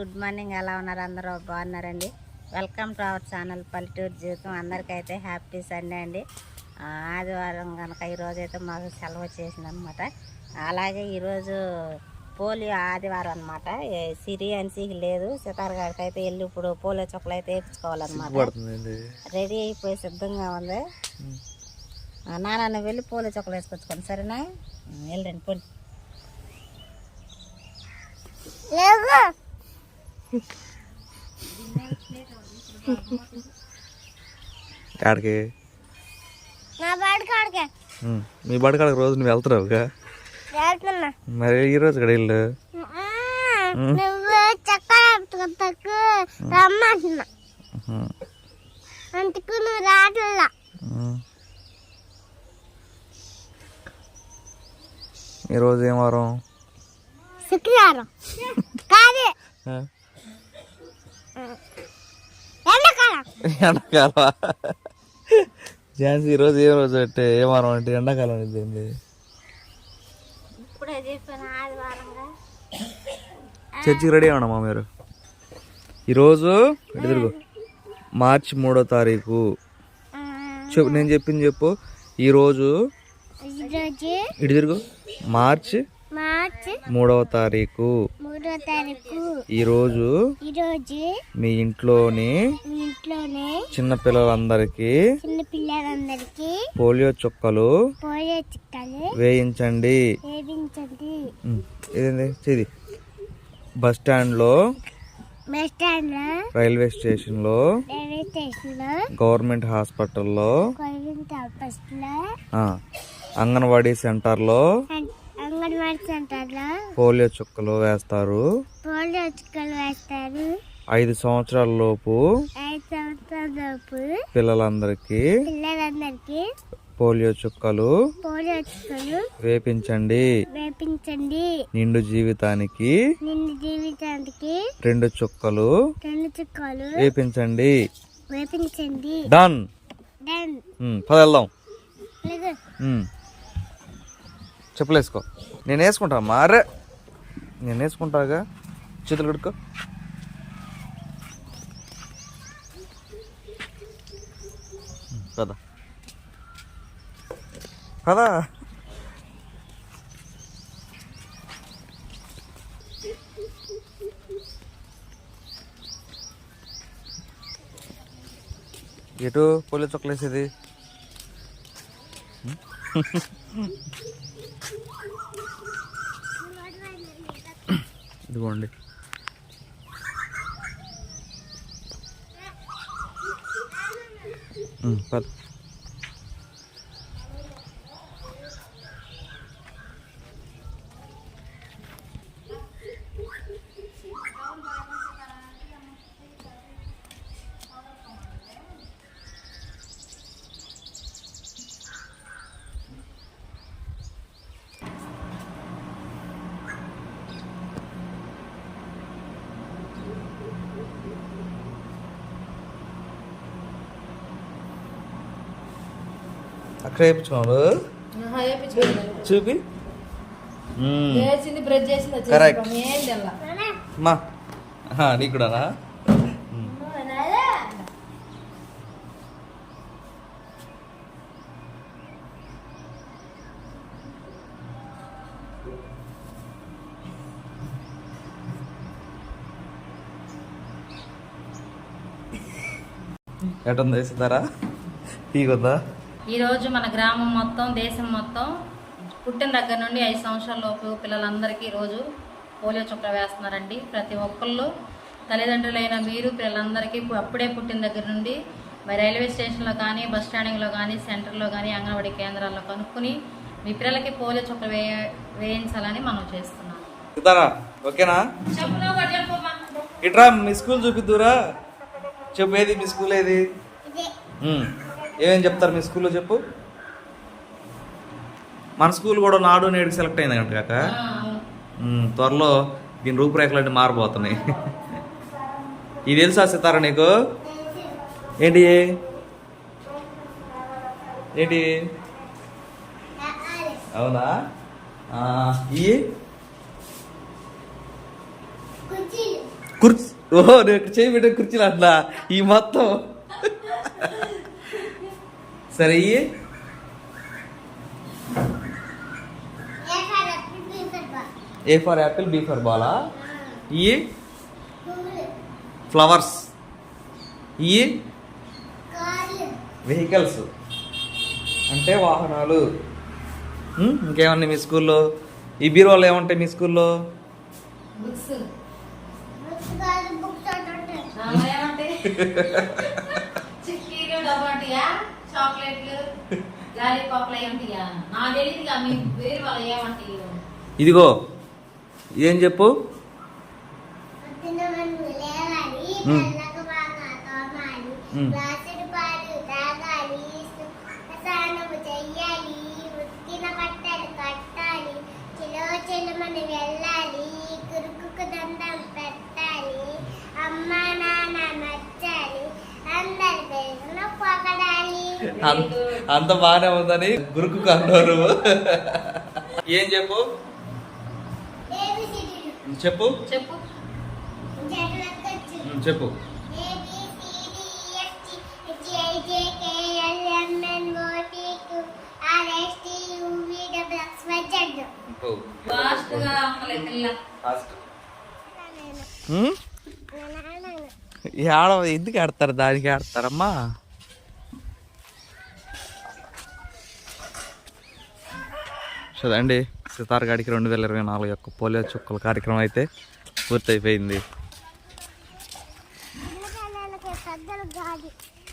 Good morning ఎలా ఉన్నారు? అందరూ బాగున్నారండి. వెల్కమ్ టు అవర్ ఛానల్ పల్లెటూరు జీవితం. అందరికైతే హ్యాపీ సండే అండి. ఆదివారం కనుక ఈరోజు అయితే మాకు సెలవు చేసింది అనమాట అలాగే ఈరోజు పోలియో ఆదివారం అనమాట సిరి అన్సీకి లేదు. సితార్ గారికి అయితే వెళ్ళి ఇప్పుడు పోలియో చుక్కలు అయితే వేయించుకోవాలన్నమాట. రెడీ అయిపోయి సిద్ధంగా ఉంది. నాన్న వెళ్ళి పోలియో చుక్కలు వేసుకొచ్చుకోండి. సరేనా? వెళ్ళండి పోండి. ఉమ్, మీ బడి కాడికి రోజు నువ్వు వెళ్తున్నావుగా? వెళ్తున్నా. మరి ఈ రోజు ఇక్కడ వెళ్ళు? ఉమ్, అందుకు నువ్వు రాట్లా ఉమ్. ఈ రోజు ఏం వారం? శుక్రవారం. కాదు? ఎండాకాలం. ఎండాకాలం ఝాన్సీ ఈ రోజు ఏ రోజు అంటే ఏ వారం అంటే ఎండాకాలం ఆదివారంగా చర్చికి రెడీ అవ్వడమ్మా మీరు. ఈరోజు తిరుగు మార్చి మూడో తారీఖు. చెప్పు నేను చెప్పింది చెప్పు. ఈరోజు ఈరోజు ఇటు తిరుగు. మార్చి మార్చి మూడవ తారీఖు. మూడో తారీఖు. ఈరోజు ఈరోజు మీ ఇంట్లోని మీ ఇంట్లోనే చిన్న పిల్లలందరికీ చిన్న పిల్లలందరికీ పోలియో చుక్కలు పోలియో చుక్కలు వేయించండి. వేయించండి. ఇదేంది? బస్ స్టాండ్లో బస్ స్టాండ్లో రైల్వే స్టేషన్లో రైల్వే స్టేషన్లో గవర్నమెంట్ హాస్పిటల్లో గవర్నమెంట్లో ఆ, అంగన్వాడీ సెంటర్లో అండ్ అంగన్వాడీ పోలియో చుక్కలు వేస్తారు. పోలియో చుక్కలు వేస్తారు. ఐదు సంవత్సరాల లోపు ఐదు సంవత్సరాల లోపు పిల్లలందరికీ పిల్లలందరికీ పోలియో చుక్కలు పోలియో చుక్కలు వేపించండి. వేపించండి. నిండు జీవితానికి నిన్ను జీవితానికి రెండు చుక్కలు రెండు చుక్కలు వేపించండి. వేపించండి. డన్ డన్ ఉమ్, పద వెళ్దాం. చెప్పులు వేసుకో నేను వేసుకుంటా మారే. నేను వేసుకుంటాగా. చేతులు కడుక్కో. కదా పద. ఎటు పోలీ చొక్కలేసేది ఇదిగోండి. పద. అక్కడ వేయించుకోను చూపి. తెల్ల? మా నీకు కూడానా? ఎటుంది వేస్తారా టీకొద్దా ఈరోజు మన గ్రామం మొత్తం దేశం మొత్తం పుట్టిన దగ్గర నుండి ఐదు సంవత్సరాల లోపు పిల్లలందరికీ ఈరోజు పోలియో చుక్క వేస్తున్నారండి. ప్రతి ఒక్కళ్ళు తల్లిదండ్రులైన మీరు పిల్లలందరికీ అప్పుడే పుట్టిన దగ్గర నుండి మరి రైల్వే స్టేషన్లో కానీ బస్ స్టాండింగ్లో కానీ సెంటర్లో కానీ అంగన్వాడీ కేంద్రాల్లో కనుక్కొని మీ పిల్లలకి పోలియో చుక్క వే వేయించాలని మనం చేస్తున్నాం. ఓకేనా? ఇట్రా మీ స్కూల్ చూపిద్దురా. చెప్పు ఏది మీ స్కూల్ ఏది? ఇదే ఉమ్. ఏమేం చెప్తారు మీ స్కూల్లో చెప్పు? మన స్కూల్ కూడా నాడు నేడు సెలెక్ట్ అయింది అంట కాక. త్వరలో దీని రూపురేఖలు అంటే మారబోతున్నాయి. ఇది తెలుసా సితారా నీకు? ఏంటి? ఏంటి? అవునా? కుర్చీలు. కుర్చీ ఓహో ఇక్కడ చేయి పెట్టే కుర్చీలు అట్లా ఈ మొత్తం సరే ఇయ్యి. A for apple B for ball ఇయ్యి. ఫ్లవర్స్ ఇయ్యి. వెహికల్స్ అంటే వాహనాలు? ఇంకేమన్నాయి మీ స్కూల్లో? ఈ బీరువాళ్ళు ఏముంటాయి మీ స్కూల్లో? బుక్స్. బుక్స్ ఏమంటే చిక్కీలు డబ్బాటియా చాక్లెట్లు లాలీపాప్లు ఏమంటాయా నా తెలియదుగా మీ వేరు వాళ్ళు ఏమంటాయి ఇదిగో ఏం చెప్పు ఉమ్. ఉమ్. అంత అంత బాగానే ఉందని గురుకు అన్నారు ఏం చెప్పు? చెప్పు. చెప్పు. చెప్పు. A B C D అండి సితార్గాడికి రెండు వేల ఇరవై నాలుగు యొక్క పోలియో చుక్కల కార్యక్రమం అయితే పూర్తయిపోయింది. పెద్దలు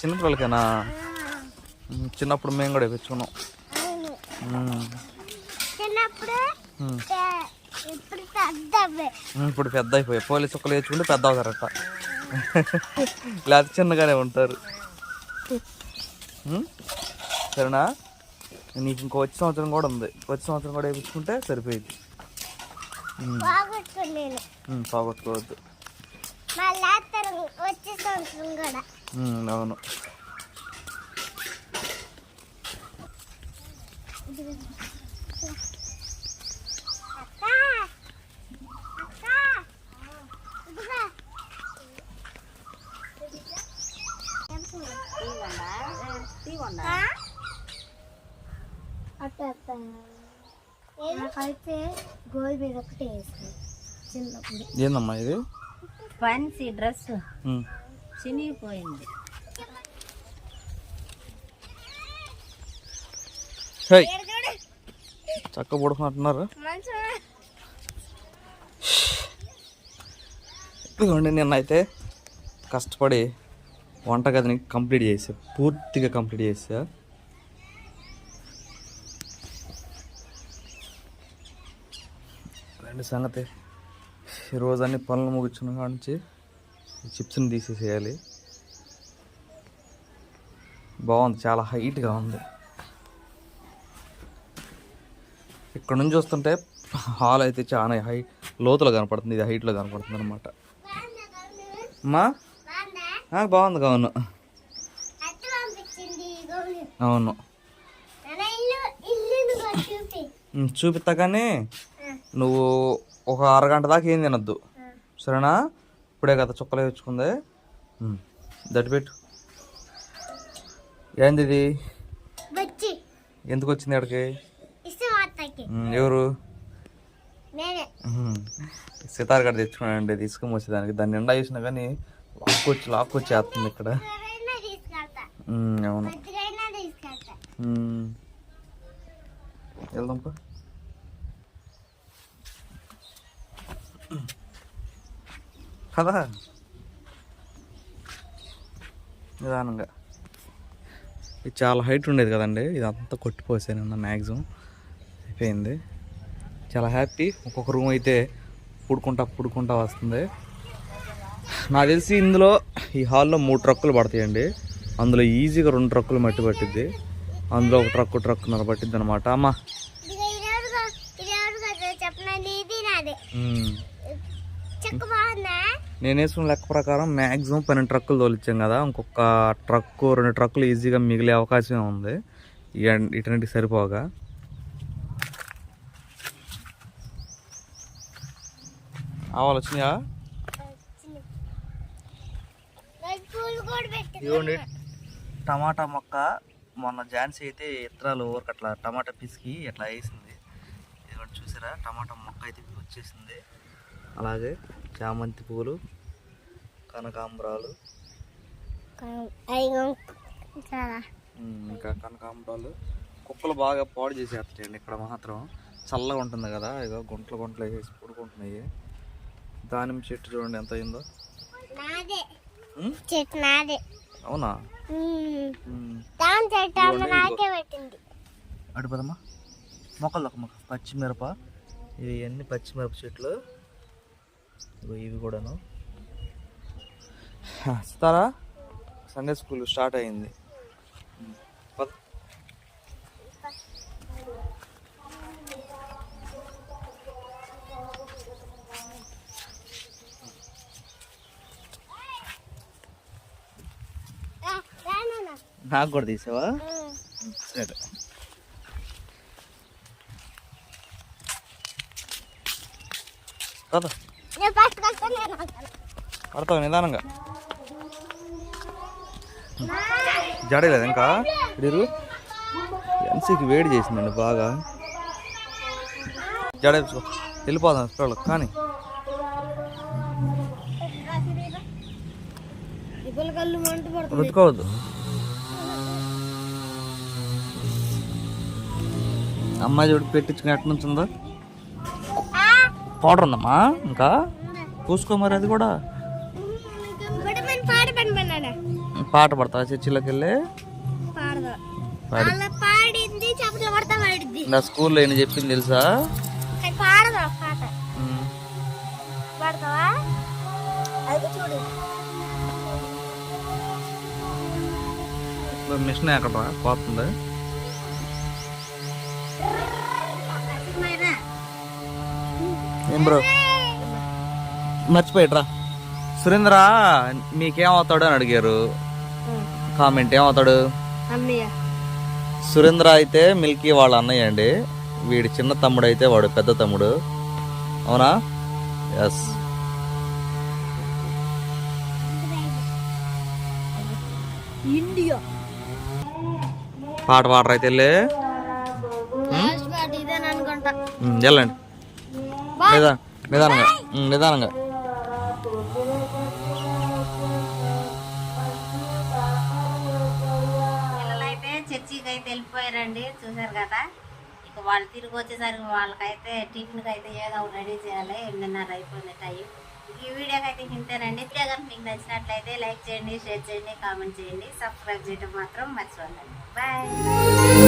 చిన్నపిల్లలకేనా చిన్నప్పుడు మేము కూడా వేయించుకున్నాం ఇప్పుడు పెద్ద అయిపోయాయి. పోలీసు చుక్కలు వేసుకుంటే పెద్ద అవుతారట. లేకపోతే చిన్నగానే ఉంటారు. సరేనా? నీకు ఇంకో వచ్చే సంవత్సరం కూడా ఉంది. వచ్చే సంవత్సరం కూడా వేయించుకుంటే సరిపోయింది పోగొట్టుకోవద్దు మళ్ళీ తరం వచ్చే సంవత్సరం కూడా ఉం, అవును అక్క అక్క ఇదిగో నాకైతే గోల్ మీద ఒకటి వేసింది చిన్నప్పుడు. ఏందమ్మా ఇది? ఫ్యాన్సీ డ్రెస్ ఉం. చినిగిపోయింది. హేయ్ చక్క ఇదిగోండి నిన్నైతే కష్టపడి వంటగదిని కంప్లీట్ చేసా పూర్తిగా కంప్లీట్ చేసా సంగతి. రోజు అన్ని పనులు ముగించిన కాడ నుంచి చిప్స్ని తీసేసేయాలి. బాగుంది చాలా హైట్గా ఉంది. ఇక్కడ నుంచి చూస్తుంటే హాల్ అయితే చాలా హై లోతులో కనపడుతుంది ఇది హైట్లో కనపడుతుంది అనమాట అమ్మా బాగుందా అవును. అవును చూపిస్తా కానీ నువ్వు ఒక అరగంట దాకా ఏం తినొద్దు. సరేనా? ఇప్పుడే కదా చుక్కలు వేయించుకుంది. ఉమ్, దట్టి పెట్టు. ఏంది ఇది? ఎందుకు వచ్చింది ఉమ్, ఎవరు? సితార్ గడ తెచ్చుకున్నానండి తీసుకుని వచ్చేదానికి దాన్ని నిండా వేసినా కానీ లాక్కొచ్చి లాక్కొచ్చి వేస్తుంది ఇక్కడ. అవును. వెళ్దాం కదా నిదానంగా. ఇది చాలా హైట్ ఉండేది కదండి. ఇదంతా కొట్టిపోసాను నిన్న మ్యాక్సిమం అయిపోయింది. చాలా హ్యాపీ. ఒక్కొక్క రూమ్ అయితే పుడుకుంటా పుడుకుంటా వస్తుంది. నాకు తెలిసి ఇందులో ఈ హాల్లో మూడు ట్రక్కులు పడతాయండి. అందులో ఈజీగా రెండు ట్రక్కులు మట్టి పట్టిద్ది. అందులో ఒక ట్రక్కు ట్రక్కున్నర పట్టిద్ది అనమాట అమ్మా ఇదిగో ఇది ఎవరిదో ఇది ఎవరిదో చెప్పనండి ఇది నాదే మ్మ్. చెక్క బాగుందా నేను వేసుకున్న లెక్క ప్రకారం మ్యాక్సిమం పన్నెండు ట్రక్కులు తోలిచ్చాం కదా. ఇంకొక ట్రక్కు రెండు ట్రక్కులు ఈజీగా మిగిలే అవకాశం ఉంది. ఇటువంటి సరిపోగా ఆవాలు వచ్చినాయా? ఇవ్వండి. టమాటా మొక్క మొన్న ఝాన్సీ అయితే ఇత్తనాలు ఊరికి అట్లా టమాటా పిసికి అట్లా వేసింది. ఇదిగోండి చూసారా? టమాటా మొక్క అయితే వచ్చేసింది. అలాగే చామంతి పూలు కనకాంబరాలు. ఇంకా కనకాంబరాలు. కుక్కలు బాగా పాడు చేసేస్తాయండి ఇక్కడ మాత్రం. చల్లగా ఉంటుంది కదా ఇక గుంటలు గుంటలు వేసి పడుకుంటున్నాయి దానిమ్మ చెట్టు చూడండి ఎంత అయిందో? అవునా? అటు పదమ్మా. మొక్కలు ఒక మొక్క. పచ్చిమిరప. ఇవి అన్ని పచ్చిమిరప చెట్లు. ఇవి కూడాను. ఇస్తారా సండే స్కూల్ స్టార్ట్ అయింది. నాకు కూడా తీసావా? సరే. కదా పడతావు నిదానంగా. జడలేదు ఇంకా? ఇడు ఎన్సీకి వేడి చేసిందండి బాగా. జడేసుకో వెళ్ళిపోదాం పిల్లలు కానీ. రుద్దుకోవద్దు. అమ్మాయి చూడు పెట్టించుకుని ఎట్ట నుంచి ఉందో పౌడర్ ఉందమ్మా ఇంకా? పూసుకో మరి అది కూడా. పాట పడతావా చర్చిలోకి వెళ్ళి నా స్కూల్లో ఏం చెప్పింది తెలుసా? మిషన్ ఎక్కడ పోతుంది ఏం బ్రో? మర్చిపోయిట్రా సురేంద్ర మీకేమవుతాడు అని అడిగారు. కామెంట్ ఏమవుతాడు? సురేంద్ర అయితే మిల్కీ వాళ్ళ అన్నయ్య అండి. వీడి చిన్న తమ్ముడు అయితే వాడు పెద్ద తమ్ముడు. అవునా? Yes India. పాట పాడరా అయితే వెళ్ళి? లాస్ట్ పాట ఇదేనా అనుకుంటా ఉమ్, వెళ్ళండి. నిదా నిదానంగా. నిదానంగా. పిల్లలైతే చర్చికి అయితే వెళ్ళిపోయారండి చూసారు కదా? ఇక వాళ్ళు తిరిగి వచ్చేసరికి వాళ్ళకైతే టిఫిన్కి అయితే ఏదో రెడీ చేయాలి ఎనిమిదిన్నర అయిపోయింది టైం. ఈ వీడియోకి అయితే ఇంతేనండి వీడియో కనుక మీకు నచ్చినట్లయితే లైక్ చేయండి షేర్ చేయండి కామెంట్ చేయండి. సబ్స్క్రైబ్ చేయడం మాత్రం మర్చిపోండి బాయ్.